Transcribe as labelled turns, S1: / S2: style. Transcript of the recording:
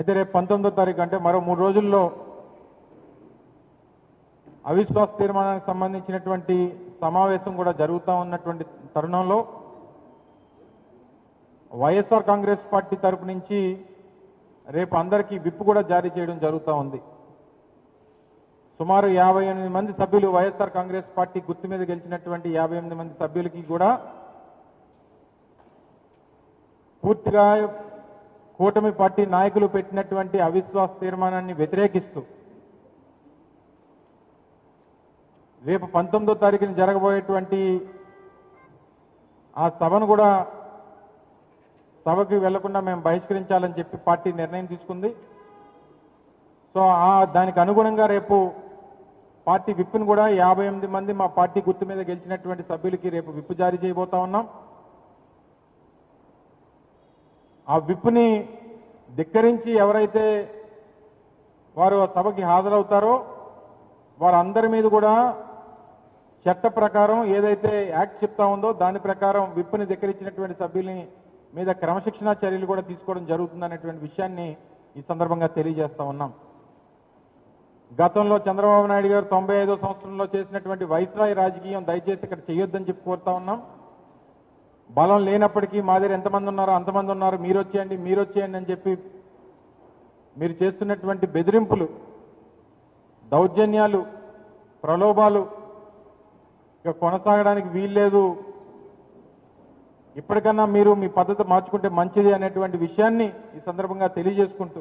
S1: అయితే రేపు పంతొమ్మిదో తారీఖు అంటే మరో మూడు రోజుల్లో అవిశ్వాస తీర్మానానికి సంబంధించినటువంటి సమావేశం కూడా జరుగుతూ ఉన్నటువంటి తరుణంలో వైఎస్ఆర్ కాంగ్రెస్ పార్టీ తరపు నుంచి రేపు అందరికీ విప్ కూడా జారీ చేయడం జరుగుతూ ఉంది. సుమారు యాభై ఎనిమిది మంది సభ్యులు వైఎస్ఆర్ కాంగ్రెస్ పార్టీ గుర్తు మీద గెలిచినటువంటి యాభై ఎనిమిది మంది సభ్యులకి కూడా పూర్తిగా కూటమి పార్టీ నాయకులు పెట్టినటువంటి అవిశ్వాస తీర్మానాన్ని వ్యతిరేకిస్తూ రేపు పంతొమ్మిదో తారీఖున జరగబోయేటువంటి ఆ సభను కూడా సభకి వెళ్ళకుండా మేము బహిష్కరించాలని చెప్పి పార్టీ నిర్ణయం తీసుకుంది. సో ఆ దానికి అనుగుణంగా రేపు పార్టీ విప్పును కూడా యాభై ఎనిమిది మంది మా పార్టీ గుర్తు మీద గెలిచినటువంటి సభ్యులకి రేపు విప్పు జారీ చేయబోతా ఉన్నాం. ఆ విప్పుని ధిక్కరించి ఎవరైతే వారు ఆ సభకి హాజరవుతారో వారందరి మీద కూడా చట్ట ప్రకారం ఏదైతే యాక్ట్ చెప్తా ఉందో దాని ప్రకారం విప్పుని ధిక్కరించినటువంటి సభ్యుల్ని మీద క్రమశిక్షణా చర్యలు కూడా తీసుకోవడం జరుగుతుందనేటువంటి విషయాన్ని ఈ సందర్భంగా తెలియజేస్తా ఉన్నాం. గతంలో చంద్రబాబు నాయుడు గారు తొంభై సంవత్సరంలో చేసినటువంటి వైస్రాయ్ రాజకీయం దయచేసి ఇక్కడ చేయొద్దని చెప్పి కోరుతా ఉన్నాం. బలం లేనప్పటికీ మా దగ్గర ఎంతమంది ఉన్నారో అంతమంది ఉన్నారు. మీరు వచ్చేయండి మీరు వచ్చేయండి అని చెప్పి మీరు చేస్తున్నటువంటి బెదిరింపులు దౌర్జన్యాలు ప్రలోభాలు ఇక కొనసాగడానికి వీల్లేదు. ఇప్పటికన్నా మీరు మీ పద్ధతి మార్చుకుంటే మంచిది అనేటువంటి విషయాన్ని ఈ సందర్భంగా తెలియజేసుకుంటూ